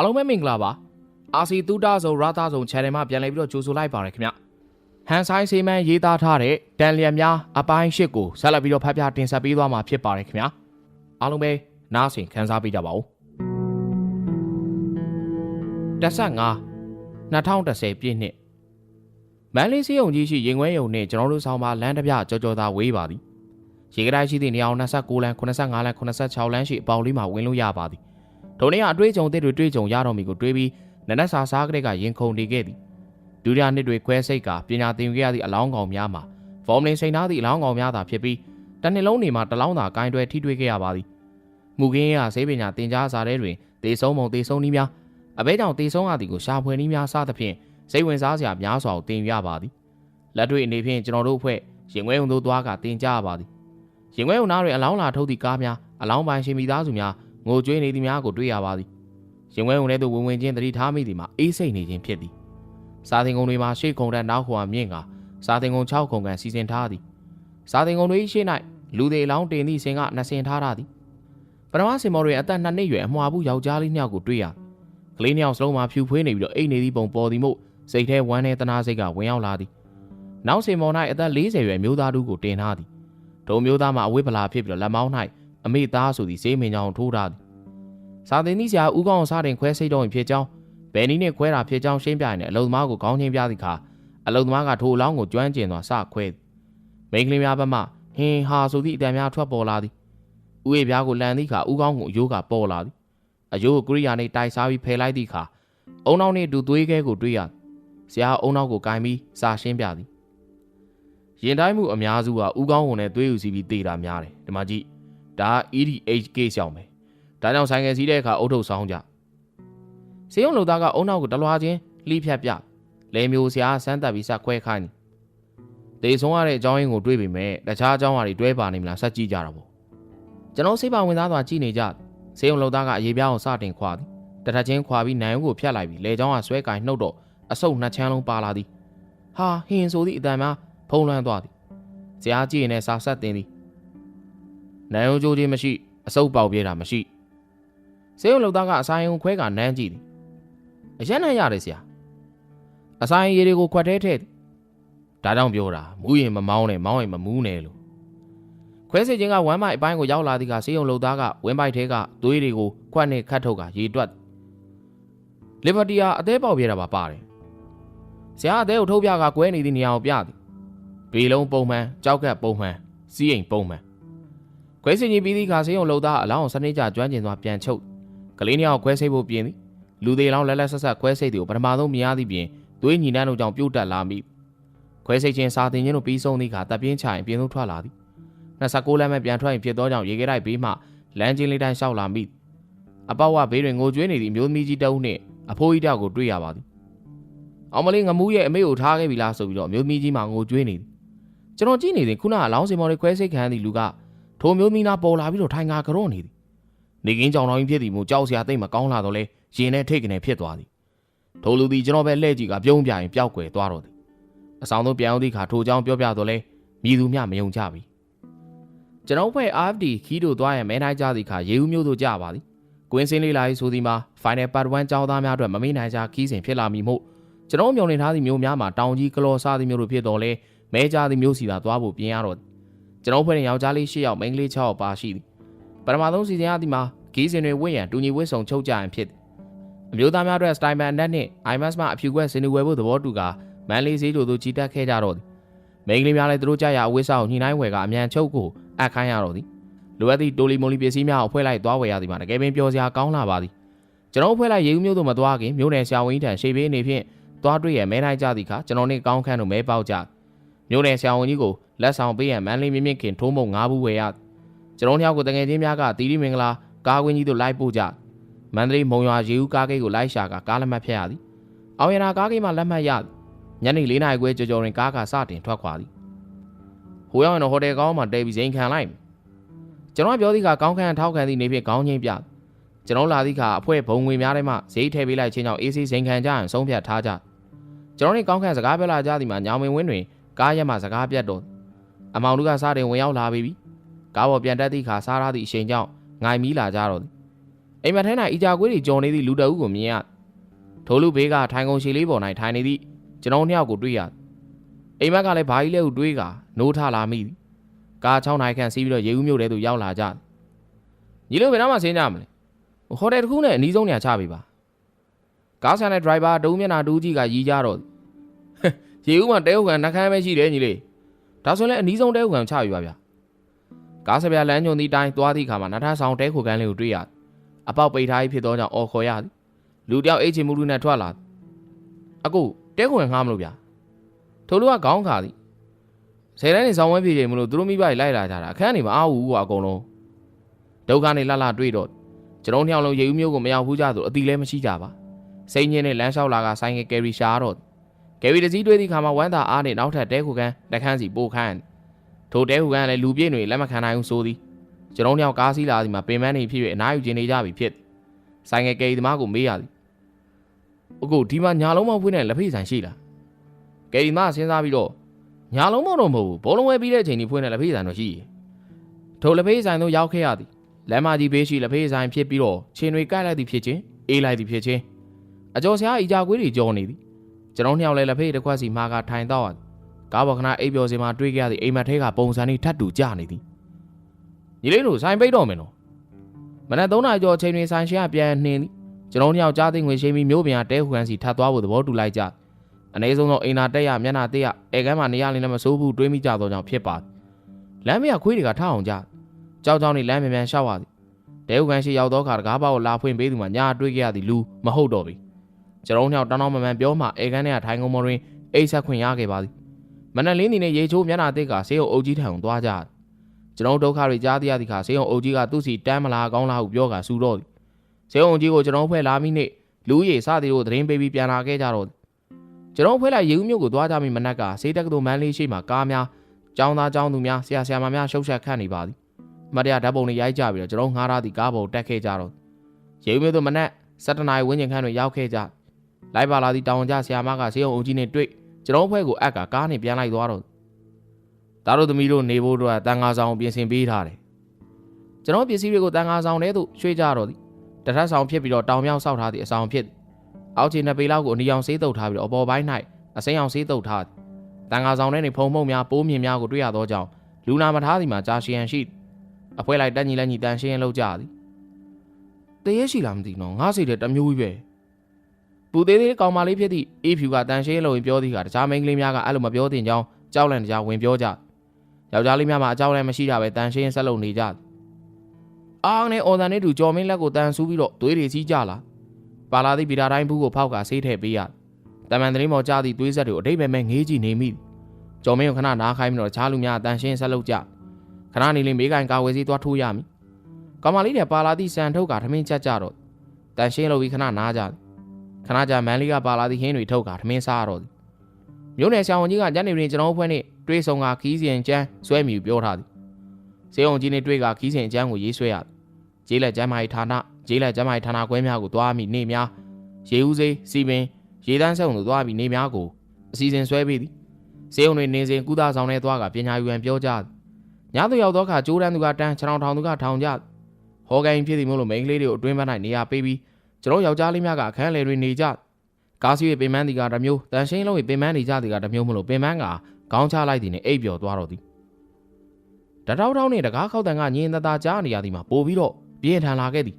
အားလုံးပဲမင်္ဂလာပါအာစီတူတာဆိုရာတာဆို channel မှာပြန်လည်ပြီးတော့ကြိုဆိုလိုက်ပါရခင်ဗျဟန်ဆိုင်ဆေးမန်းရေးသားထားတဲ့တန်လျက်များအပိုင်း၈ကိုဆက်လက်ပြီးတော့ဖတ်ပြတင်ဆက်ပေးသွားမှာဖြစ်ပါတယ်ခင်ဗျာအားလုံးပဲနားဆင်ခန်းစားပေးကြပါဦးတက်ဆက်5 2010ပြည့်နှစ်မန်လေးစီယုံကြီးရှိရင်ခွဲယုံနဲ့ကျွန်တော်တို့ဆောင်ပါလမ်းတစ်ပြကြော်ကြော်သာဝေးပါသည်ရေကတိုင်းရှိသည့်နေအောင်29လမ်း85လမ်း86လမ်းရှိအပေါင်လေးမှာဝင်လို့ရပါသည် ဒုံနေ့ကအတွေ့အကြုံအသစ်တွေတွေ့ကြုံရတော်မူကိုတွေးပြီးနနက်စာစားကလေးကရင်ခုန်နေခဲ့သည်ဒုတိယနှစ်တွေခွဲစိတ်ကပညာသင်ခဲ့ရသည့်အလောင်းကောင်များမှာဖော်မလင်စိန်ထားသည့်အလောင်းကောင်များသာဖြစ်ပြီးတစ်နှစ်လုံးနေမှာတစ်လောင်းသာကင်တွယ်ထိတွေ့ခဲ့ရပါသည်မူကင်းရဆေးပညာသင်ကြားစာထဲတွင်တေဆုံးမုံတေဆုံးနည်းများအဘဲကြောင့်တေဆုံးရသည်ကိုရှာဖွေနည်းများစသဖြင့်စိတ်ဝင်စားစရာများစွာကိုတင်ပြပါသည်လက်တွေ့အနေဖြင့်ကျွန်တော်တို့အဖွဲ့ရင်ခွဲုံတို့သွားကတင်ကြရပါသည်ရင်ခွဲုံသားတွေအလောင်းလာထုတ်သည့်ကားများအလောင်းပိုင်ရှင်မိသားစုများ ငိုကြွေးနေသည်များကိုတွေ့ရပါသည်ရင်ခွဲုံထဲသို့ဝင်ဝင်ချင်းတတိထားမိသည်မှာအေးစိတ်နေခြင်းဖြစ်သည်စာသင်ကုန်းတွေမှာရှေ့ခုံတဲ့နောက်ခွာမြင့်ကစာသင်ကုန်း6ခုံကန်စီစဉ်ထားသည်စာသင်ကုန်းတွေရှေ့၌လူသေးလောင်းတင်သည့်ဆင်ကနှစ်ဆင်ထားရသည်ပထမစင်မော်တွေအသက်နှစ်နှစ်ရွယ်အမွှာဘူးယောက်ျားလေးနှစ်ယောက်ကိုတွေ့ရကလေးနှစ်ယောက်စလုံးမှာဖြူဖွေးနေပြီးတော့အိတ်နေသည့်ပုံပေါ်သည်မို့စိတ်ထဲဝမ်းနဲ့တနာစိတ်ကဝင်ရောက်လာသည်နောက်စင်မော်၌အသက်40ရွယ်မျိုးသားတူကိုတင်ထားသည်ဒုံမျိုးသားမှာအဝိပလာဖြစ်ပြီးတော့လက်မောင်း၌ အမေသားဆိုသည်စေးမင်းကြောင်ထိုးထားသည်စာသင်သည့်ဆရာဦးကောင်းစားတင်ခွဲစိတ်တော်ရင်ဖြစ်ကြောင်းဘယ်နည်းနဲ့ခွဲတာဖြစ်ကြောင်းရှင်းပြရင်အလုံသမားကိုခေါင်းချင်းပြသည့်အခါအလုံသမားကထိုအလောင်းကိုကျွမ်းကျင်စွာစခွဲသည်မိန်းကလေးများဘက်မှဟင်းဟာဆိုသည့်အတန်များထွက်ပေါ်လာသည်ဥယေပြားကိုလန်သည့်အခါဦးကောင်းကိုအယိုးကပေါ်လာသည်အယိုးကိုကိရိယာနှင့်တိုက်စားပြီးဖယ်လိုက်သည့်အခါအုံနောက်နှင့်အတူသွေးခဲကိုတွေ့ရဆရာအုံနောက်ကိုကင်ပြီးစာရှင်းပြသည်ရင်တိုင်းမှုအများစုကဦးကောင်းဝင်နဲ့သွေးယူစီပြီးတေတာများတယ်ဒီမှာကြည့် ဒါက EDH case ရောက်မယ်ဒါကြောင့်ဆိုင်ငယ်စီးတဲ့အခါအုတ်ထုတ်ဆောင်ကြစေယုံလူသားကအုံနောက်ကိုတလွားချင်းလှိဖြတ်ပြလဲမျိုးဆရာစမ်းတက်ပြီးစခွဲခိုင်းတယ်တေဆုံးရတဲ့အကြောင်းရင်းကိုတွေးပေမဲ့တခြားအကြောင်းအရာတွေတွဲပါနေမလားစက်ကြည့်ကြတာပေါ့ကျွန်တော်စိတ်ပါဝင်စားစွာကြည့်နေကြစေယုံလူသားကအရေးပြားကိုစတင်ခွာသည်တထချင်းခွာပြီးနိုင်ဦးကိုဖျက်လိုက်ပြီးလေချောင်းကဆွဲကင်နှုတ်တော့အဆုပ်နှစ်ချမ်းလုံးပါလာသည်ဟာဟင်းဆိုသည့်အတန်များဖုံးလွှမ်းသွားသည်ဇာကြည့်ရင်လည်းစာဆက်တင်သည် နိုင်ဦးကြိုးချင်းမရှိအဆုပ်ပေါက်ပြဲတာမရှိစေယုံလုံသားကအဆိုင်ုံခွဲကနမ်းကြည့်သည်အရက်နဲ့ရတယ်ဆရာအဆိုင်ရည်တွေကိုခွက်ထဲထည့်သည်ဒါကြောင့်ပြောတာမူးရင်မမောင်းနဲ့မောင်းရင်မမူးနဲ့လို့ခွဲစစ်ချင်းကဝမ်းမိုက်အပိုင်းကိုရောက်လာသည်ကစေယုံလုံသားကဝင်းပိုက်ထဲကသွေးတွေကိုခွက်နဲ့ခတ်ထုတ်ကရေတွက်လီဘတီယာအသေးပေါက်ပြဲတာပါပါတယ်ဆရာအသေးကိုထုတ်ပြကကွဲနေသည့်နေရာကိုပြသည်ဘေလုံးပုံမှန်ကြောက်ကက်ပုံမှန်စီးအိမ်ပုံမှန် ခွဲစင်ကြီးပြီးသည့်ခါဆေးရုံလှုပ်သားအလောင်းစနစ်ကြကျွမ်းကျင်စွာပြန်ချုပ်ကလေးနှစ်ယောက်ခွဲစိတ်ဖို့ပြင်သည်လူသေးလောင်းလက်လက်ဆက်ဆက်ခွဲစိတ်တွေကိုပထမဆုံးမြင်ရသည့်ပြင်သွေးညီနှန်းတို့ကြောင့်ပြုတ်တက်လာမိခွဲစိတ်ချင်းစာတင်ချင်းတို့ပြီးဆုံးသည့်ခါတပ်ပြင်းချရင်ပြင်သို့ထွက်လာသည်29လမ်းမဲ့ပြန်ထွက်ရင်ဖြစ်သောကြောင့်ရေခဲတိုက်ဘေးမှလမ်းချင်းလေးတိုင်းလျှောက်လာမိအပေါက်ဝဘေးတွင်ငိုကြွေးနေသည့်မျိုးသမီးကြီးတအုပ်နှင့်အဖိုးကြီးတယောက်ကိုတွေ့ရပါသည်အောင်မလေးငမူးရဲ့အမေကိုထားခဲ့ပြီလားဆိုပြီးတော့မျိုးသမီးကြီးမှငိုကြွေးနေသည်ကျွန်တော်ကြည့်နေစဉ်ခုနကအလောင်းစင်မော်တွေခွဲစိတ်ခံသည့်လူက ထိုမျိုးမိနာပေါ်လာပြီးတော့ထိုင်ငါကြော့နေသည်နေကင်းကြောင်တော်ကြီးဖြစ်သည်မို့ကြောက်စရာသိမ့်မကောင်းလာတော့လဲရင်နဲ့ထိတ်ကနေဖြစ်သွားသည်ထိုလူသည်ကျွန်တော်ပဲလှဲ့ကြည့်ကပြုံးပြရင်ပျောက်ကွယ်သွားတော့သည်အဆောင်သို့ပြန်အောင်သည့်ခါထိုကြောင်ပြောပြတော့လဲမြည်သူမျှမယုံကြပြီကျွန်တော်ဖွဲ့ RFD ခီးတို့သွားရမဲနိုင်ကြသည့်ခါရေဦးမျိုးတို့ကြပါသည်ကွင်းစင်းလေးလာရေးဆိုသည်မှာ Final Part 1ကျောင်းသားများအတွက်မမေ့နိုင်ကြခီးစဉ်ဖြစ်လာမည်မို့ကျွန်တော်မြုံနေထားသည့်မျိုးများမှာတောင်ကြီးကလော်စားသည့်မျိုးတို့ဖြစ်တော်လဲမဲကြသည့်မျိုးစီသာသွားဖို့ပြင်ရတော့ ကျွန်တော်ဖွဲ့တဲ့ယောက်ျားလေး၈ယောက်မိန်းကလေး၆ယောက်ပါရှိသည်ပထမဆုံးစီစဉ်ရသည်မှာဂီးစင်တွေဝင့်ရန်တူညီဝစ်ဆောင်ချုပ်ကြရန်ဖြစ်သည်အမျိုးသားများအတွက်စတိုင်မန်အနက်နှင့် IMAX မှအဖြူခွက်စင်နူဝယ်ဖို့သဘောတူကမန်လေးဈေးတို့သို့ကြီးတက်ခဲ့ကြတော့သည်မိန်းကလေးများလည်းသူတို့ကြရအဝိစားကိုညှိနှိုင်းဝယ်ကအမြန်ချုပ်ကိုအပ်ခိုင်းရတော့သည်လိုအပ်သည့်တိုလီမိုလီပစ္စည်းများကိုဖွဲ့လိုက်သွားဝယ်ရသည်မှာတကယ်ပင်ပျော်စရာကောင်းလာပါသည်ကျွန်တော်ဖွဲ့လိုက်ရေဦးမျိုးတို့မသွားခင်မြို့နယ်ဆရာဝန်ကြီးထံရှေ့ဘေးအနေဖြင့်သွားတွေ့ရမဲနိုင်ကြသည့်အခါကျွန်တော်နှင့်ကောင်းခန့်တို့မဲပေါက်ကြမြို့နယ်ဆရာဝန်ကြီးကို လက်ဆောင်ပေးရန်မန်လေးမြင့်မြင့်ခင်ထိုးမုံ၅ဘူးဝယ်ရကျွန်တော်တို့ကိုတငယ်ချင်းများကတီတီမင်္ဂလာကားကွင်းကြီးတို့လိုက်ပို့ကြမန္တလေးမုံရွာရေဦးကားဂိတ်ကိုလိုက်ရှာကကားလက်မှတ်ဖြတ်ရသည်အောင်ရနာကားဂိတ်မှာလက်မှတ်ရသည်ညနေ၄နာရီခွဲကြော်ကြော်ရင်ကားကစတင်ထွက်ခွာသည်ဟိုရောက်ရင်တော့ဟိုတယ်ကောင်းမှတဲပြီးစိန်ခံလိုက်ကျွန်တော်ပြောသည့်ကကောင်းခန့်ထောက်ခံသည့်နေဖြင့်ခေါင်းချင်းပြကျွန်တော်လာသည့်ကအဖွဲ့ဘုံငွေများထဲမှဈေးထည့်ပေးလိုက်ခြင်းကြောင့်အေးဆေးစိန်ခံကြရန်ဆုံးဖြတ်ထားကြကျွန်တော်တို့ကောင်းခန့်စကားပြောလာကြသည်မှာညောင်မင်ဝင်းတွင်ကားရက်မှစကားပြတ်တော့ အမောင်တို့ကစားတင်ဝင်ရောက်လာပြီကားပေါ်ပြန်တက်သည့်ခါစားရသည့်အချိန်ကြောင့်ငိုင်မီးလာကြတော့သည်အိမ်မက်ထဲ၌အီကြာကွေးတွေကြော်နေသည့်လူတအုပ်ကိုမြင်ရထိုလူဘေးကထိုင်ကုန်ရှည်လေးပေါ်၌ထိုင်နေသည့်ကျွန်တော်နှစ်ယောက်ကိုတွေ့ရအိမ်မက်ကလည်းဘာကြီးလဲဟုတွေးကနိုးထလာမိသည်ကား6နိုင်ခန့်စီးပြီးတော့ရေဦးမြို့ထဲသို့ရောက်လာကြညီတို့ဘယ်တော့မှဆင်းကြမလဲဟိုတယ်တစ်ခုနဲ့အနီးဆုံးနေရာချပေးပါကားဆန်တဲ့ဒရိုင်ဘာဒုံးမျက်နှာတူးကြီးကရီးကြတော့ရေဦးမှာတဲဟုတ်ကန်နှကန်းပဲရှိတယ်ညီလေး ဒါဆိုရင်လည်းအနီးဆုံးတဲဟုတ်ကန်ချပြပါဗျာကားစပြလမ်းညွန်သည့်တိုင်းသွားသည့်ခါမှာနထဆောင်တဲခိုကန်လေးကိုတွေ့ရအပေါက်ပိတ်ထားပြီးဖြစ်သောကြောင့်အော်ခေါ်ရသည်လူတယောက်အိတ်ချင်မှုလူနဲ့ထွက်လာအကူတဲခိုကန်ငှားမလို့ဗျာထိုလူကခေါင်းခါသည်ဆယ်တန်းနေဆောင်ဝဲပြေချိန်မလို့သူတို့မိဘတွေလိုက်လာကြတာအခန်းနေမအားဘူးကွာအကုန်လုံးဒုက္ခနဲ့လှလှတွေ့တော့ကျွန်တော်နှစ်ယောက်လုံးရေဦးမျိုးကိုမရောက်ဘူးကြဆိုအတိလည်းမရှိကြပါစိတ်ညစ်နဲ့လမ်းလျှောက်လာကဆိုင်ကယ်ကယ်ရီရှာတော့ ကယ်ရီတစည်းတွေးသည့်ခါမှာဝမ်းသာအားနဲ့နောက်ထပ်တဲခိုကန်လက်ခန်းစီပို့ခန့်ထိုတဲခိုကန်လည်းလူပြည့်တွေလက်မခံနိုင်ဘူးဆိုသည်ကျွန်တော်နှစ်ယောက်ကားစီးလာသည်မှာပင်မနေဖြစ်၍အနားယူခြင်းနေကြပြီဖြစ်ဆိုင်ကယ်ကယ်ရီသမားကိုမေးရသည်အခုဒီမှာညာလုံးမောက်ဖွေးနဲ့လက်ဖိတ်ဆိုင်ရှိလားကယ်ရီမစဉ်းစားပြီးတော့ညာလုံးမောက်တော့မဟုတ်ဘူးဘောလုံးဝဲပြီးတဲ့အချိန်ကြီးဖွေးနဲ့လက်ဖိတ်ဆိုင်တော့ရှိရထိုလက်ဖိတ်ဆိုင်သို့ရောက်ခဲ့ရသည်လမ်းမကြီးဘေးရှိလက်ဖေးဆိုင်ဖြစ်ပြီးတော့ချင်းတွေကတ်လိုက်သည်ဖြစ်ချင်းအေးလိုက်သည်ဖြစ်ချင်းအကျော်ဆရာအီကြာကွေးတွေကြောနေသည် ကျွန်တော်နှစ်ယောက်လည်းလက်ဖေးတစ်ခွက်စီမှာကထိုင်တော့ကားပေါ်ခဏအိပ်ပျော်စင်မှာတွေးကြရသည့်အိမ်မက်ထဲကပုံစံတွေထပ်တူကြနေသည်ညီလေးတို့ဆိုင်ပိတ်တော့မယ်နော်မနက်3နာရီကျော်အချိန်တွင်ဆိုင်ရှင်ကပြန်နှင်းသည်ကျွန်တော်နှစ်ယောက်ကြားသိငွေရှိပြီးမျိုးပြန်တဲဟူကန်စီထပ်သွားဖို့သဘောတူလိုက်ကြအနည်းဆုံးတော့အိမ်နာတက်ရမျက်နှာတက်ရအဲကမ်းမှာနေရလင်းလည်းမစိုးဘူးတွေးမိကြတော့ကြောင့်ဖြစ်ပါလမ်းမရခွေးတွေကထအောင်ကြကြောက်ကြောက်နေလမ်းမြန်မြန်ရှောက်ရသည်တဲဥကန်ရှိရောက်သောအခါတကားပေါက်လာဖွင့်ပေးသူမှညာတွေးကြရသည်လူမဟုတ်တော့ပြီ ကျွန်တော်တို့တောင်းတောင်းမမှန်ပြောမှအေကန်ထဲကထိုင်ကုန်မော်တွင်အိတ်ဆက်ခွင့်ရခဲ့ပါသည်မနက်လင်းနေနဲ့ရေချိုးမျက်နှာတစ်ကဆေးရုံအုပ်ကြီးထံကိုသွားကြတယ်ကျွန်တော်ဒုက္ခတွေကြားသိရသည့်အခါဆေးရုံအုပ်ကြီးကသူ့စီတမ်းမလာကောင်းလားဟုပြောကစူတော့သည်ဆေးရုံကြီးကိုကျွန်တော်ဖွဲ့လာမိနေလူရည်စသည်တို့သတင်းပေးပြီးပြန်လာခဲ့ကြတော့ကျွန်တော်ဖွဲ့လိုက်ရေဦးမြို့ကိုသွားကြမိမနက်ကဆေးတက်ကတူမန်းလေးရှိမှကားများចောင်းသားចောင်းသူများဆရာဆရာမများရှုပ်ရှက်ခတ်နေပါသည်မတရားဓာတ်ပုံတွေရိုက်ကြပြီးတော့ကျွန်တော်ငှားထားသည့်ကားပေါ်တက်ခဲ့ကြတော့ရေဦးမျိုးတို့မနက်7နာရီဝန်းကျင်ခန့်တွင်ရောက်ခဲ့ကြ လိုက်ပါလာသည့်တောင်ကြဆရာမကဆေးရုံအုပ်ကြီးနဲ့တွေ့ကျွန်တော်ဖွဲ့ကိုအက်ကကားနဲ့ပြန်လိုက်သွားတော့ဒါတို့သမီးတို့နေဖို့တော့တန်ငါဆောင်ပြင်ဆင်ပေးထားတယ်ကျွန်တော်ပစ္စည်းတွေကိုတန်ငါဆောင်ထဲသို့ရွှေ့ကြတော့သည်တထက်ဆောင်ဖြစ်ပြီးတော့တောင်မြောက်ဆောက်ထားသည့်အဆောင်ဖြစ်အောက်ခြေနှစ်ပေလောက်ကိုအနီအောင်ဆေးတုပ်ထားပြီးတော့အပေါ်ပိုင်း၌အစိမ်းအောင်ဆေးတုပ်ထားသည်တန်ငါဆောင်ထဲနေဖုံဖုံများပိုးမြင်များကိုတွေ့ရသောကြောင့်လူနာမထားသည်မှာကြာရှည်ရန်ရှိသည်အဖွဲလိုက်တက်ညီလက်ညီတန်ရှင်းလောက်ကြသည်တရေရှိလားမသိနော်ငါစိတ်ထဲတစ်မျိုးကြီးပဲ ပူသေးသေးကောင်မလေးဖြစ်သည့်အေးဖြူကတန်ရှင်းလို့ပြောသည်ကတခြားမိန်းကလေးများကအဲ့လိုမပြောတင်ကြောင်းကြောက်လန့်ကြဝင်ပြောကြယောက်ျားလေးများမှာအကြောက်လည်းမရှိကြပဲတန်ရှင်းဆက်လုပ်နေကြအားနဲ့အော်တန်နဲ့တူကြော်မင်းလက်ကိုတန်ဆူးပြီးတော့သွေးတွေစီးကြလာပါလာသည့်ဗီတာတိုင်းဘူးကိုဖောက်ကဆေးထည့်ပေးရတမန်တရင်းမော်ကြသည့်သွေးဆက်တွေကိုအတိတ်ပဲမဲ့ငေးကြည့်နေမိကြော်မင်းကိုခဏနားခိုင်းပြီးတော့တခြားလူများတန်ရှင်းဆက်လုပ်ကြခဏနေလေးမေးကန်ကာဝယ်စီသွားထိုးရမည်။ကောင်မလေးတွေပါလာသည့်စံထုတ်ကထမင်းချက်ကြတော့တန်ရှင်းလို့ပြီးခဏနားကြတယ်။ ခဏကြာမန်လေးကပါလာသည့်ဟင်းတွေထုတ်ကထမင်းစားရတော့သည်။မြို့နယ်ဆောင်ဝင်ကြီးကညနေပြင်ကျွန်တော်ဖွဲ့နဲ့တွေးဆုံကခီးစင်ကျန်းဆွဲမိပြောထားသည်။စေုံကြီးနဲ့တွေးကခီးစင်ကျန်းကိုရေးဆွဲရတယ်။ဂျေးလက်ကျမ်းမာရေးဌာနဂျေးလက်ကျမ်းမာရေးဌာနခွဲများကိုသွားမိနေများရေဦးစေးစီပင်ရေတန်းဆောင်တို့သွားပြီးနေများကိုအစီအစဉ်ဆွဲပေးသည်။စေုံတွေနေစဉ်ကုသဆောင်နဲ့သွားကပညာယူရန်ပြောကြသည်ညသူရောက်သောအခါကျိုးတန်းသူကတန်းခြေထောင်ထောင်သူကထောင်ကြဟော်ဂိုင်းဖြစ်သည်မို့လို့မိန်းကလေးတွေကိုအတွင်းပန်း၌နေရာပေးပြီး ကျွန်တော်ယောက်ျားလေးများကအခန်းလေတွေနေကြကားစီးရဲ့ပင်မန်းဒီကတစ်မျိုးတန်ရှင်းလုံးရဲ့ပင်မန်းနေကြသည်ကတစ်မျိုးမလို့ပင်မန်းကခေါင်းချလိုက်သည်နဲ့အိပ်ပျော်သွားတော့သည်တတောက်တောက်နဲ့တကားခောက်တန်ကညင်တသာကြားနေရသည်မှာပို့ပြီးတော့ပြင်းထန်လာခဲ့သည်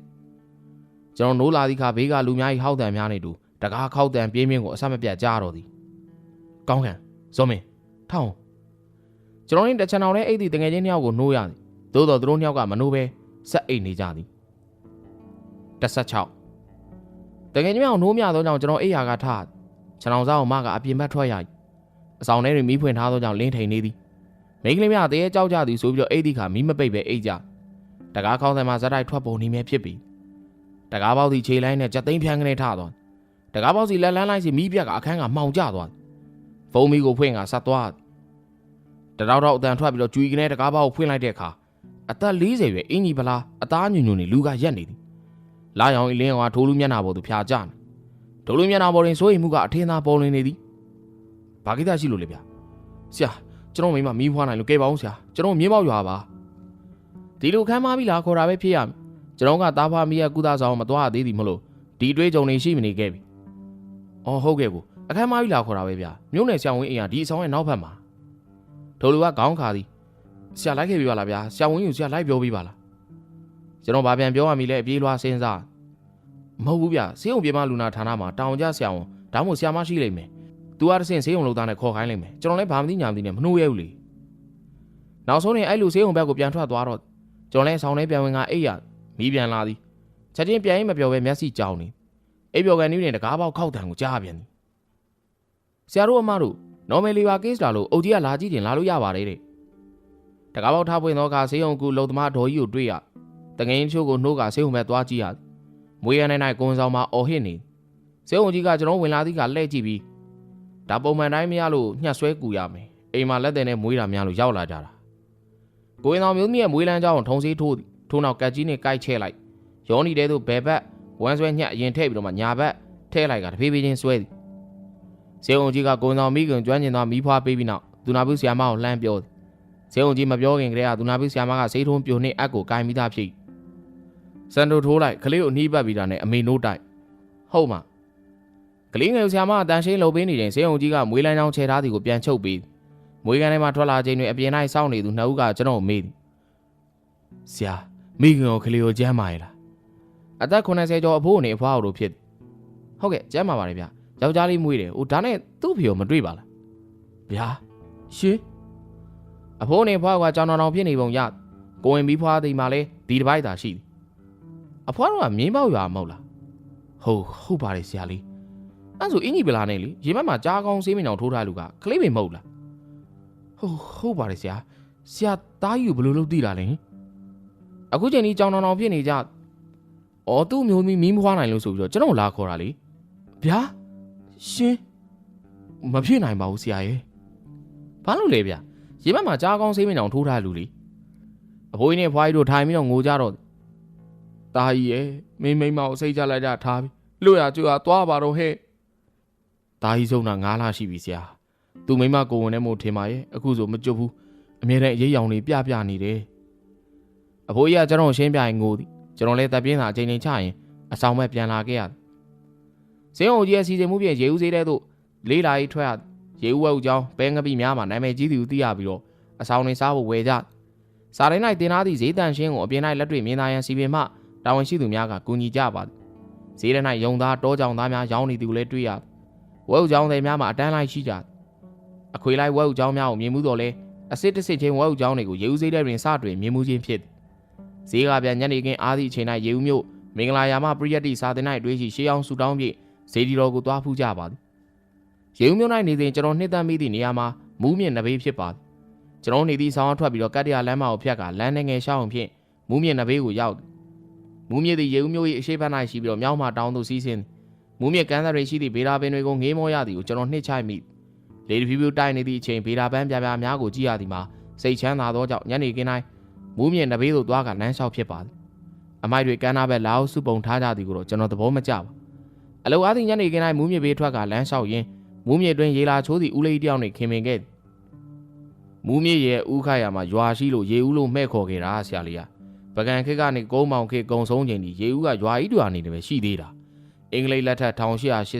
ကျွန်တော်နိုးလာသည့်ခါဘေးကလူများ၏ဟောက်တန်များနေတူတကားခောက်တန်ပြင်းပြင်းကိုအဆက်မပြတ်ကြားတော့သည်ကောင်းခံဇော်မင်းထောင်းကျွန်တော်တို့တချန်အောင်နဲ့အိတ်ဒီတငယ်ချင်းနှစ်ယောက်ကိုနှိုးရသည်သို့တော်သူတို့နှစ်ယောက်ကမနှိုးပဲဆက်အိတ်နေကြသည်16 တငယ်ချင်းများကိုနှိုးမြသောကြောင့်ကျွန်တော်အိတ်ရာကထခြံအောင်စားအောင်မကအပြင်ဘက်ထွက်ရ၏အဆောင်ထဲတွင်မီးဖွင့်ထားသောကြောင့်လင်းထိန်နေသည်မိန်းကလေးများတရေကြောက်ကြသည်ဆိုပြီးတော့အိတ်ဒီခါမီးမပိတ်ပဲအိတ်ကြတကားခေါင်းဆိုင်မှာဇက်တိုက်ထွက်ပုံနေမြဲဖြစ်ပြီတကားပေါက်စီခြေလိုင်းနဲ့ကြက်သိမ်းဖြန်းကနေထသွားတကားပေါက်စီလက်လန်းလိုက်စီမီးပြက်ကအခန်းကမှောင်ကျသွားဖုံးမီကိုဖွင့်ကဆက်သွားတတောက်တော့အတန်ထွက်ပြီးတော့ကျွေကနေတကားပေါက်ကိုဖွင့်လိုက်တဲ့အခါအသက်40ရွယ်အင်းကြီးဗလားအသားညွညွနေလူကရက်နေသည် လာရောင်အလင်းကောင်ကထိုးလူမျက်နှာပေါ်သူဖြာကြနေထိုးလူမျက်နှာပေါ်တွင်စိုးရိမ်မှုကအထင်းသားပေါ်လွင်နေသည်ဘာကိစ္စရှိလို့လဲဗျာဆရာကျွန်တော်မိမမီးဖွားနိုင်လို့ကဲပါအောင်ဆရာကျွန်တော်မြင်းပေါက်ရွာပါဒီလိုခမ်းမပြီးလာခေါ်တာပဲဖြစ်ရမယ်ကျွန်တော်ကတားဖွားမိရကုသဆောင်မသွားသေးသည်မလို့ဒီအတွေးကြုံနေရှိမနေခဲ့ပြီအော်ဟုတ်ကဲ့ကိုအခန်းမကြီးလာခေါ်တာပဲဗျာမြို့နယ်ဆရာဝန်အိမ်ကဒီအဆောင်ရဲ့နောက်ဘက်မှာထိုလူကခေါင်းခါသည်ဆရာလိုက်ခဲ့ပြီပါလားဗျာဆရာဝန်ကြီးဆရာလိုက်ပြောပြီးပါလား ကျွန်တော်ဗာပြန်ပြောရမီလဲအပြေးလွှားစဉ်းစားမဟုတ်ဘူးဗျာဆေးရုံပြေမလူနာဌာနမှာတောင်ကြဆရာဝန်ဒါမှမဟုတ်ဆရာမရှိလိမ့်မယ်သူကတဆင့်ဆေးရုံလောက်သားနဲ့ခေါ်ခိုင်းလိမ့်မယ်ကျွန်တော်လည်းဘာမှမသိညာမသိနဲ့မနှိုးရဲဘူးလေနောက်ဆုံးနေအဲ့လူဆေးရုံဘက်ကိုပြန်ထွက်သွားတော့ကျွန်တော်လည်းဆောင်းထဲပြန်ဝင်ကအိတ်ရမီးပြန်လာသည်ချက်ချင်းပြန်ရင်မပြောဘဲမျက်စိကြောင်နေအိပ်ပျော်ကန်နည်းနဲ့တကားပေါက်ခောက်တံကိုကြားပြန်သည်ဆရာတို့အမတို့ normal liver case လာလို့အုတ်ကြီးကလာကြည့်တင်လာလို့ရပါတယ်တဲ့တကားပေါက်ထားပွင့်သောအခါဆေးရုံကူလုံသမားဒေါ်ကြီးကိုတွေ့ရ တငင်းချို့ကိုနှိုးကဆေးုံမဲ့သွားကြည့်ရတယ်။မွေးရနိုင်နိုင်ကွန်ဆောင်မှာအော်ဟစ်နေဆေးုံကြီးကကျွန်တော်ဝင်လာသည့်ကလှည့်ကြည့်ပြီးဒါပုံမှန်တိုင်းမရလို့ညှက်ဆွဲကူရမယ်။အိမ်မှာလက်တယ်နဲ့မွေးတာများလို့ရောက်လာကြတာ။ကိုရင်ဆောင်မျိုးမီးရဲ့မွေးလန်းကြောင်းထုံစေးထိုးထိုးနောက်ကက်ကြီးနဲ့ကိုက်ချဲလိုက်။ရောနီတဲသို့ဘယ်ဘက်ဝမ်းဆွဲညှက်အရင်ထည့်ပြီးတော့မှညာဘက်ထည့်လိုက်ကတဖြည်းဖြည်းချင်းဆွဲသည်။ဆေးုံကြီးကကိုရင်ဆောင်မိခင်ကျွမ်းကျင်သောမိဖွားပေးပြီးနောက်သူနာပြုဆရာမကိုလှမ်းပြောသည်။ဇေယုံကြီးမပြောခင်ကတည်းကသူနာပိဆရာမကစိတ်ထုံးပြိုနှင့်အက်ကိုကိုင်းမိသားဖြစ် စန်တိုထိုးလိုက်ကလေးကိုအနှီးပတ်ပြီးတာနဲ့အမေနိုးတိုက်ဟုတ်မှာကလေးငယ်ဆရာမအတန်ရှင်းလှုပ်ပေးနေတယ်ဆေးုံကြီးကမွေးလန်းချောင်းချဲထားသည်ကိုပြန်ချုပ်ပြီးမွေးကန်ထဲမှာထွက်လာခြင်းတွေအပြင်၌စောင့်နေသူနှစ်ဦးကကျွန်တော်မေးသည်ဆရာမိခင်ကိုကလေးကိုကြမ်းပါရဲ့လားအသက်80ကျော်အဖိုးနဲ့အဖွားတို့ဖြစ်ဟုတ်ကဲ့ကြမ်းပါပါတယ်ဗျယောက်ျားလေးမွေးတယ်ဟိုဒါနဲ့သူ့ဖေကိုမတွေ့ပါလားဗျာရှင်အဖိုးနဲ့ဖွားကကြောင်တော်တော်ဖြစ်နေပုံရကိုဝင်ပြီးဖွားသိမှလဲဒီတစ်ပိုက်သာရှိတယ် အဖွားတို့ကမြင်းပေါက်ရွာမဟုတ်လားဟုတ်ဟုတ်ပါတယ်ဆရာလေးအဲ့ဆိုအင်ကြီးပလာနဲ့လေရေမက်မှာကြားကောင်းဆေးမင်အောင်ထိုးထားလူကကလေးမမဟုတ်လားဟုတ်ဟုတ်ပါတယ်ဆရာဆရာသားကြီးကိုဘယ်လိုလုပ်သိတာလဲအခုချိန်ကြီးကြောင်တော်တော်ဖြစ်နေကြအော်သူ့မျိုးမီမီးမဖွားနိုင်လို့ဆိုပြီးတော့ကျွန်တော်လာခေါ်တာလေဗျာရှင်မဖြစ်နိုင်ပါဘူးဆရာရဲ့ဘာလို့လဲဗျရေမက်မှာကြားကောင်းဆေးမင်အောင်ထိုးထားလူလေအဖိုးကြီးနဲ့ဖွားကြီးတို့ထိုင်ပြီးတော့ငိုကြတော့ တာကြီးရဲ့မင်းမိမကိုစိတ်ကြလိုက်ကြထားပြီးလွတ်ရကြွာသွားပါတော့ဟဲ့တာကြီးဆုံးတာ9လရှိပြီဆရာသူမိမကိုဝင်နေမို့ထင်ပါရဲ့အခုဆိုမကြွဘူးအမြဲတမ်းအရေးရောင်တွေပြပြနေတယ်အဖိုးကြီးကကျွန်တော်ရှင်းပြရင်ငိုသည်ကျွန်တော်လည်းတပ်ပြင်းတာအချိန်ချင်းချရင်အဆောင်မဲ့ပြန်လာခဲ့ရတယ်။ဇင်းအောင်ကြီးရဲ့စီစဉ်မှုပြင်ရေဦးစေးတဲ့သို့လေးလာရေးထွက်ရရေဦးဝဲဦးကျောင်းပဲငပိများမှာနာမည်ကြီးသူသိရပြီးတော့အဆောင်နေစားဖို့ဝယ်ကြ။စာတိုင်း၌တင်ထားသည့်ဈေးတန်ရှင်းကိုအပြင်၌လက်တွေ့မြင်သာရန်စီပင်မှ တာဝန်ရှိသူများကကူညီကြပါသည်။ဈေးထဲ၌ယုံသားတောကြောင်သားများရောင်းနေသူကိုလည်းတွေ့ရ။ဝဲဦးကျောင်းတွေများမှာအတန်းလိုက်ရှိကြ။အခွေလိုက်ဝဲဦးကျောင်းများကိုမြင်မှုတော့လဲအစစ်တစ်စစ်ချင်းဝဲဦးကျောင်းတွေကိုရေဦးစေးတဲ့တွင်စတွင်မြင်မှုချင်းဖြစ်သည်။ဈေးကပြန်ညနေခင်းအားသည့်အချိန်၌ရေဦးမြို့မင်္ဂလာယာမပရိယတ်တိစာတင်၌တွေ့ရှိရှေးအောင်ဆူတောင်းပြည့်ဇေဒီတော်ကိုသွားဖူးကြပါသည်ရေဦးမြို့၌နေစဉ်ကျွန်တော်နှစ်သက်မိသည့်နေရာမှာမူးမြင့်နဘေးဖြစ်ပါသည်ကျွန်တော်နေသည့်ဆောင်းထွက်ပြီးတော့ကတ္တရာလမ်းမကိုဖြတ်ကလမ်းနေငယ်ရှောင်းဖြင့်မူးမြင့်နဘေးကိုရောက်သည် မူးမြင့်သည့်ရေဦးမြို့၏အရှိတ်ဘက်၌ရှိပြီးတော့မြောက်မှတောင်းသို့စီးဆင်းမူးမြင့်ကမ်းစရိရှိသည့်ဗေဒာပင်တွေကိုငေးမောရသည်ကိုကျွန်တော်နှစ်ချိုက်မိလေတဖြူဖြူတိုက်နေသည့်အချိန်ဗေဒာပန်းပြပြများကိုကြည့်ရသည်မှာစိတ်ချမ်းသာသောကြောင့်ညနေခင်းတိုင်းမူးမြင့်နဘေးသို့သွားကလမ်းလျှောက်ဖြစ်ပါသည်အမိုက်တွေကမ်းနားဘက်လာအောင်စုပုံထားကြသည်ကိုတော့ကျွန်တော်သဘောမကျပါအလောအားသည့်ညနေခင်းတိုင်းမူးမြစ်ဘေးထွက်ကလမ်းလျှောက်ရင်းမူးမြစ်တွင်ရေလာချိုးသည့်ဦးလေးတယောက်နှင့်ခင်မင်ခဲ့သည်မူးမြစ်ရဲ့ဥခရမှာရွာရှိလို့ရေဦးလို့မှဲ့ခေါ်ခဲ့တာဆရာလေးက ပကံခစ်ကနေကုန်းမောင်ခစ်ကုံဆုံးချိန်ဒီရေဦးကရွာဤတွာနေတယ်ပဲရှိသေးတာအင်္ဂလိပ်လက်ထက်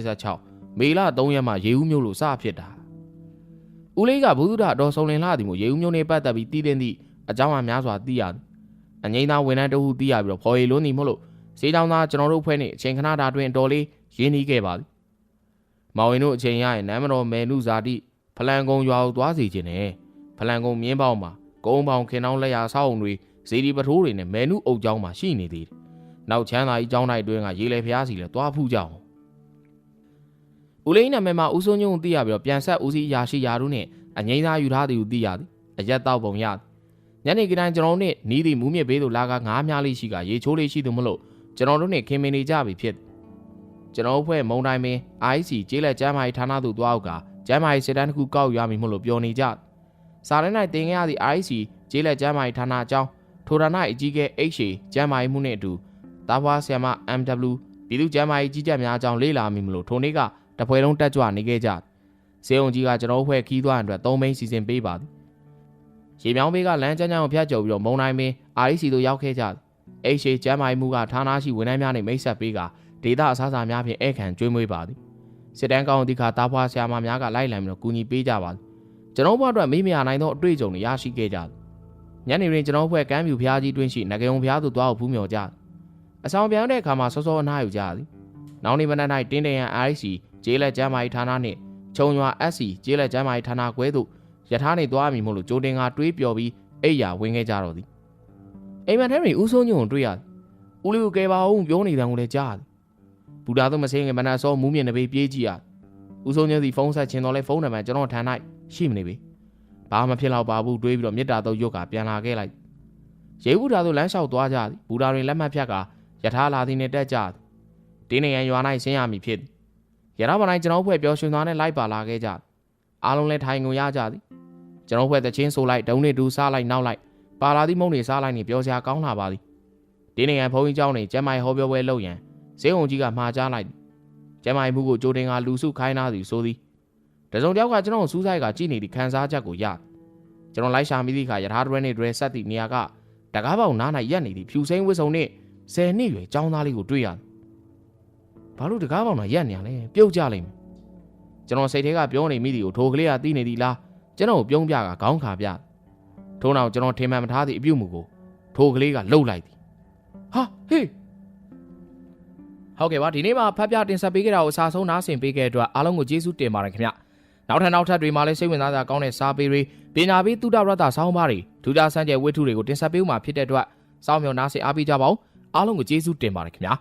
1886မေလ3ရက်မှာရေဦးမြို့လို့စဖြစ်တာဦးလေးကဘုသူဒ္ဓတော်ဆုံးလင်လာသည်မို့ရေဦးမြို့နေပတ်သက်ပြီးတည်တဲ့သည့်အကြောင်းအများစွာသိရသည်အငိမ့်သားဝန်ထမ်းတအုပ်သိရပြီးတော့ဖော်ရည်လုံးသည်မို့လို့ဈေးတောင်သားကျွန်တော်တို့ဖွဲ့နေအချိန်ခဏတာတွင်တော်လေးရင်းနှီးခဲ့ပါသည်။မောင်ရင်တို့အချိန်ရရင်နမ်းမတော်မယ်နုဇာတိဖလန်ကုံရွာကိုသွားစီခြင်းနဲ့ဖလန်ကုံမြင်းပေါင်းမှာကုန်းပေါင်ခင်နှောင်းလက်ရာဆောက်ုံတွေ ဇေဒီပထိုးတွေနဲ့မယ်နုအုပ်ကျောင်းမှာရှိနေသေးတယ်။နောက်ချမ်းသာကြီးကျောင်းတိုင်းတွင်ကရေလေဖျားစီလဲသွားဖူးကြအောင်။ဦးလေးနာမည်မှာဦးစိုးညုံသိရပြီးတော့ပြန်ဆက်ဦးစီးရာရှိရာတို့နဲ့အငိမ့်သားယူထားသည်ကိုသိရသည်။အရက်တော့ပုံရသည်ညနေကတိုင်းကျွန်တော်တို့နဲ့နီးသည့်မူးမြစ်ဘေးသို့လာကငားများလေးရှိကရေချိုးလေးရှိသူမလို့ကျွန်တော်တို့နဲ့ခင်မင်နေကြပြီဖြစ်ကျွန်တော်အဖွဲ့မုံတိုင်းမင်း IC ကျေးလက်ကျမ်းမာရေးဌာနသို့တွားအောက်ကကျမ်းမာရေးစစ်တမ်းတစ်ခုကောက်ရမည်မို့လို့ပြောနေကြစာရင်း၌တင်ခဲ့ရသည့် IC ကျေးလက်ကျမ်းမာရေးဌာနအကြောင်း ထိုဌာနအကြီးကဲ HA ကျမ်းမာရေးမှုနှင့်အတူတာဘွားဆီယမ MW ပြည်သူ့ကျမ်းမာရေးကြီးကြပ်များအကြောင်းလေ့လာမိမလို့ထိုနေ့ကတပွဲလုံးတက်ကြွနေခဲ့ကြစေုံကြီးကကျွန်တော်အဖွဲ့ခီးသွားတဲ့အတွက်၃ဘိန်းစီစဉ်ပေးပါသည်ရေမြောင်းဘေးကလမ်းကျန်းကျန်းကိုဖျက်ကျော်ပြီးတော့မုံတိုင်းမင်း REC တို့ရောက်ခဲ့ကြတယ်အိတ်ရှိကျမ်းမာရေးမှုကဌာနရှိဝန်ထမ်းများနှင့်မိတ်ဆက်ပေးကဒေတာအစားအစာများဖြင့်ဧကန်ကျွေးမွေးပါသည်စစ်တမ်းကောင်းသည့်ခါတာဖွာဆရာမများကလိုက်လံပြီးတော့ကူညီပေးကြပါသည်ကျွန်တော်ဘဝအတွက်မေးမရနိုင်သောအတွေ့အကြုံတွေရရှိခဲ့ကြသည် ညနေတွင်ကျွန်တော်ဖွဲ့ကမ်းပြူဖျားကြီးတွင်ရှိငကယုံဖျားသို့သွားဖို့ဖူးမြော်ကြသည်အဆောင်ပြောင်းတဲ့အခါမှာစောစောအနားယူကြသည်နောက်နေ့မနက်၌တင်းတရန် RIC ကျေးလက်ကျမ်းမာရေးဌာနနှင့်ခြုံရွာ SC ကျေးလက်ကျမ်းမာရေးဌာနခွဲသို့ယထာနေသွားမည်မို့လို့ကြိုတင်ကတွေးပျော်ပြီးအိပ်ယာဝင်ခဲ့ကြတော့သည်အိမ်မက်ထဲတွင်ဦးစိုးညုံကိုတွေ့ရသည်ဦးလေးကိုကယ်ပါအောင်ပြောနေတယ်ကိုလည်းကြားသည်ဘူတာတို့မစင်းငယ်မနက်စောမူးမြင့်နေပေပြေးကြည့်ရဦးစိုးညုံစီဖုန်းဆက်ချင်တော့လဲဖုန်းနံပါတ်ကျွန်တော်ထမ်း၌ရှိမနေပေ ဘာမှဖြစ်တော့ပါဘူးတွေးပြီးတော့မြစ်တာတော့ရုတ်ကပြန်လာခဲ့လိုက်ရေဘူးတာတို့လမ်းလျှောက်သွားကြသည်ဘူတာတွင်လက်မှတ်ဖြတ်ကယထာလာသည်နှင့်တက်ကြသည်တင်းနေရန်ရွာ၌ဆင်းရမည်ဖြစ်သည်ရထားပေါ်၌ကျွန်တော်ဖွဲ့ပျော်ရွှင်သွားနဲ့လိုက်ပါလာခဲ့ကြသည်အားလုံးလည်းထိုင်ငုံရကြသည်ကျွန်တော်ဖွဲ့သချင်းဆိုလိုက်ဒုံနေတူစားလိုက်နောက်လိုက်ပါလာသည့်မုံတွေစားလိုက်နေပြောစရာကောင်းလာပါသည်တင်းနေရန်ဘုန်းကြီးเจ้าနေကျမ်းမိုင်ဟောပြောပွဲလုပ်ရန်ဈေးုံကြီးကမှားကြားလိုက်သည်ကျမ်းမိုင်မှုကိုကြိုတင်ကလူစုခိုင်းသားသည်ဆိုသည် တစုံတယောက်ကကျွန်တော်ကိုစူးစိုက်ကကြည့်နေသည့်ခံစားချက်ကိုရကျွန်တော်လိုက်ရှာမိသည့်အခါရထားတွဲနေတွဲဆက်သည့်နေရာကတကားပေါင်နား၌ရက်နေသည့်ဖြူစိမ့်ဝစ်စုံနှင့်ဆယ်နှစ်ရွယ်ចောင်းသားလေးကိုတွေ့ရတယ်ဘာလို့တကားပေါင်တော့ရက်နေရလဲပြုတ်ကြလိမ့်မယ်ကျွန်တော်စိတ်ထဲကပြောနေမိသည်ကိုထိုကလေးကသိနေသည်လားကျွန်တော်ကိုပြုံးပြကခေါင်းခါပြထို့နောက်ကျွန်တော်ထင်မှန်မထားသည့်အပြုတ်မှုကိုထိုကလေးကလှုပ်လိုက်သည်ဟာဟေးဟုတ်ကဲ့ပါဒီနေ့မှာဖတ်ပြတင်ဆက်ပေးခဲ့တာကိုအစားဆုံးနားဆင်ပေးခဲ့တဲ့အတွက်အားလုံးကိုကျေးဇူးတင်ပါတယ်ခင်ဗျ နောက်ထပ်နောက်ထပ်တွေမှာလည်းစိတ်ဝင်စားစရာကောင်းတဲ့စာပေတွေပညာပေးတုဒ္ဒရတ္တဆောင်းပါးတွေဒုဒဆန်းကျဲဝိထုတွေကိုတင်ဆက်ပေးဦးမှာဖြစ်တဲ့အတွက်စောင့်မျှော်နားဆင်အားပေးကြပါဦးအားလုံးကိုကျေးဇူးတင်ပါတယ်ခင်ဗျာ